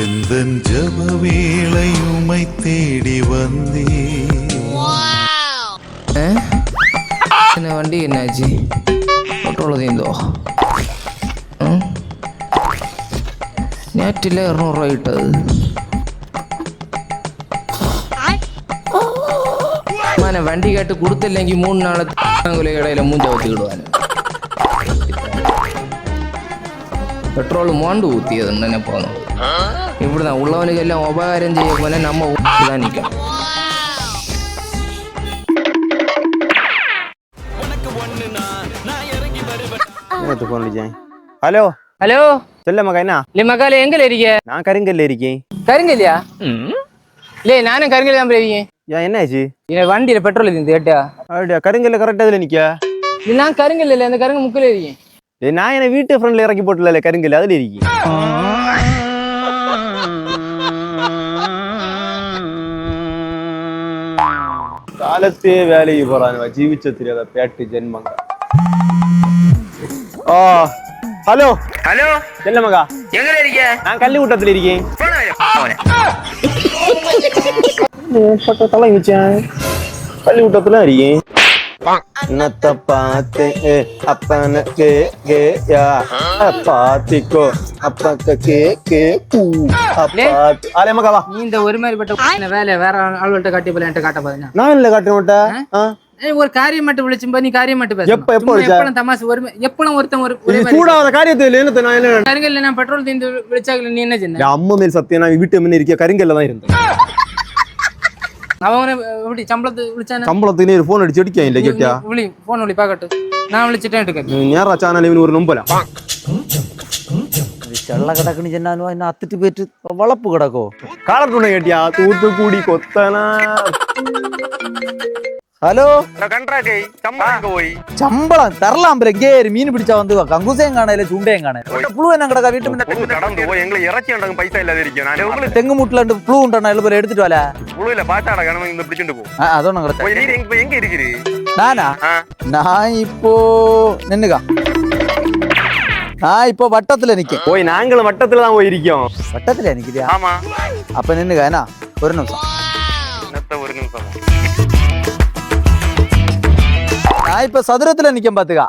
எந்தன் ஜபவேளை തേടി தேடி வந்தே என்ன வண்டி என்னாச்சு പെട്രോൾ തീന്തോ രൂപ ഇട്ടത്. വണ്ടി കേട്ട് കൊടുത്തില്ലെങ്കിൽ മൂന്ന് നാളെ ഇടയിലെ മൂഞ്ചാവത്തി ഇടുവാനും வச்சுக்கிடுவான் பெட்ரோல் மோண்டு ஊற்றியதுன்னு நினைப்போம் இப்படிதான் உள்ளவனுக்கு எல்லாம் உபகாரம் செய்ய போனால் நம்ம ஊற்றி தான் நிற்கும் நேற்று ஃபோன் அடிச்சேன் ஹலோ ஹலோ சொல்ல மகா என்ன இல்லை மக்கால எங்கே இருக்க நான் கருங்கல்ல இருக்கேன் கருங்கல்லையா இல்லை நானும் கருங்கல் தான் போயிருக்கேன் ஏன் என்னாச்சு என் வண்டியில் பெட்ரோல் நான் என்ன வீட்டு ஃப்ரெண்ட்ல இறக்கி போட்டுல கருங்கல். அதில் இருக்கேன் காலத்தே வேலைக்கு போறாங்க ஜீவிச்ச தெரியாத பேட்டு ஜென்மங்க. ஓ ஹலோ. ஹலோ. செல்ல மகா எங்கே இருக்க நான் கள்ளி கூட்டத்தில் இருக்கேன். பட்ட தலை வச்சேன் கள்ளி கூட்டத்தில் இருக்கேன். என்னத்த பார்த்து அப்பனுக்கு கேயா பாத்திக்கோ. அப்பக்க கே கே பூ அப்பாத்து அலே மகாவா நீ இந்த ஒரு மாதிரி பட்ட வேலை வேற ஆள்கிட்ட காட்டி போல என்கிட்ட காட்ட பாருங்க நான் இல்ல காட்ட மாட்டேன் ஒரு காரியம் மட்டும் விழிச்சும்போது நீ காரியம் மட்டும் பேச எப்ப எப்ப எப்பளும் தமாசு ஒரு எப்பளும் ஒருத்தன் ஒரு கூடாத காரியத்துல என்ன நான் என்ன கருங்கல்ல நான் பெட்ரோல் தீந்து விழிச்சாக்கல நீ என்ன செஞ்ச அம்மா மேல் சத்தியம் நான் வீட்டு முன்ன இருக்கிய? கருங்கல்ல தான் இருந்தேன். ശമ്പളത്തിന് ഒരു ഫോൺ അടിച്ച് അടിക്കാനില്ല കെട്ടിയാ വിളി ഫോൺ വിളി പാക്കട്ട്. ഞാൻ വിളിച്ചിട്ടേ എടുക്കാം. ഞായറാ ചാനൽ ഇവന് ഒരു നൊമ്പല ചെള്ള കിടക്കണി ചെന്നാനോ അതിനെ അത്തിട്ട് പേറ്റ് വളപ്പ് കിടക്കോ കളർക്കുണ്ടോ കെട്ടിയാ തൂത്തുകൂടി കൊത്തനാ. ഹലോ ചമ്പളം തരലാം എങ്കേ ഒരു മീൻ പിടിച്ചാ വന്ന് കങ്കൂസയും കാണാനില്ല ചൂണ്ടയും കാണാനില്ല പുളു തന്നെ കിടക്കാ വീട്ടിൽ கடந்து போய் எங்களை இறச்சி உண்டங்க பைசா இல்லாத இருக்கேன் நான் உங்களுக்கு തെങ്ങുമുട്ടിലുണ്ട് പുളു ഉണ്ടെണ്ണ എളുപ്പം എടുത്തിട്ട് വല புழுவில பாட்டாட கணவன் இந்த பிடிச்சிட்டு போ അതോണം കിടക്ക போய் நீர் எங்க போய் எங்க இருக்கிறீ നാനാ ആ. ഞാൻ ഇപ്പോ നിന്നുക ഞാൻ ഇപ്പൊ വട്ടത്തില് എനിക്ക് போய் நாங்களும் வட்டத்துல தான் போயிருக்கோம் വട്ടത്തില് എനിക്ക് ஆமா അപ്പൊ നിന്നുക എന്നാ ഒരു നിമിഷം என்னத்த ஒரு நிமிஷம் நான் இப்ப சதுரத்துல நிக்க பாத்துக்கா.